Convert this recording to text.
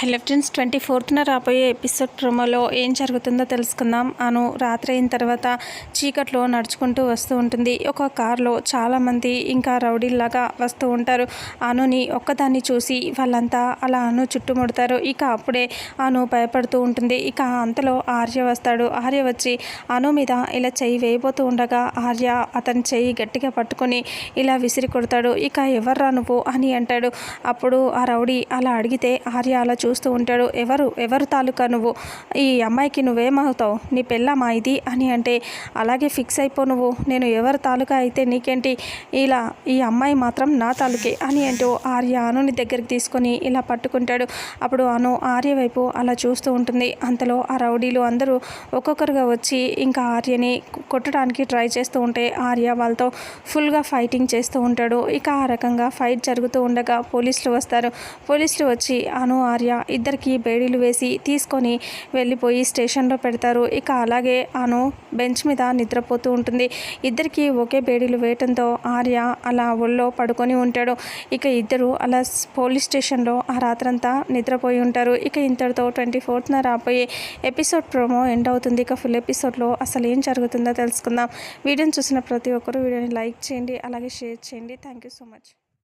Hello friends twenty ఫోర్త్న రాబోయే episode ప్రోమోలో ఏం జరుగుతుందో తెలుసుకుందాం. అను రాత్రి అయిన తర్వాత చీకట్లో నడుచుకుంటూ వస్తూ ఉంటుంది. ఒక కార్లో చాలామంది ఇంకా రౌడీల్లాగా వస్తూ ఉంటారు. అనుని ఒక్కదాన్ని చూసి వాళ్ళంతా అలా అను చుట్టుముడతారు. ఇక అప్పుడే అను భయపడుతూ ఉంటుంది. ఇక అంతలో ఆర్య వస్తాడు. ఆర్య వచ్చి అను మీద ఇలా చెయ్యి వేయబోతూ ఉండగా ఆర్య అతని చెయ్యి గట్టిగా పట్టుకొని ఇలా విసిరి కొడతాడు. ఇక ఎవర్రా నువ్వు అని అంటాడు. అప్పుడు ఆ రౌడీ అలా అడిగితే ఆర్య అలా చూస్తూ ఉంటాడు ఎవరు ఎవరు తాలూకా నువ్వు? ఈ అమ్మాయికి నువ్వేమవుతావు? నీ పెళ్ళమా ఇది? అని అంటే అలాగే ఫిక్స్ అయిపో నువ్వు. నేను ఎవరు తాలూకా అయితే నీకేంటి? ఇలా ఈ అమ్మాయి మాత్రం నా తాలూకే అని అంటూ ఆర్య అనుని దగ్గరికి తీసుకొని ఇలా పట్టుకుంటాడు. అప్పుడు అను ఆర్య వైపు అలా చూస్తూ ఉంటుంది. అంతలో ఆ రౌడీలు అందరూ ఒక్కొక్కరుగా వచ్చి ఇంకా ఆర్యని కొట్టడానికి ట్రై చేస్తూ ఉంటే ఆర్య వాళ్ళతో ఫుల్గా ఫైటింగ్ చేస్తూ ఉంటాడు. ఇక ఆ రకంగా ఫైట్ జరుగుతూ ఉండగా పోలీసులు వస్తారు. పోలీసులు వచ్చి అను ఆర్య ఇద్దరికి బేడీలు వేసి తీసుకొని వెళ్ళిపోయి స్టేషన్లో పెడతారు. ఇక అలాగే అను బెంచ్ మీద నిద్రపోతూ ఉంటుంది. ఇద్దరికి ఒకే బేడీలు వేయటంతో ఆర్య అలా ఒళ్ళో పడుకొని ఉంటాడు. ఇక ఇద్దరు అలా పోలీస్ స్టేషన్లో ఆ రాత్రంతా నిద్రపోయి ఉంటారు. ఇక ఇంతటితో ట్వంటీ ఫోర్త్న రాబోయే ఎపిసోడ్ ప్రోమో ఎండ్ అవుతుంది. ఇక ఫుల్ ఎపిసోడ్లో అసలు ఏం జరుగుతుందో తెలుసుకుందాం. వీడియోని చూసిన ప్రతి ఒక్కరూ వీడియోని లైక్ చేయండి అలాగే షేర్ చేయండి. Thank you so much.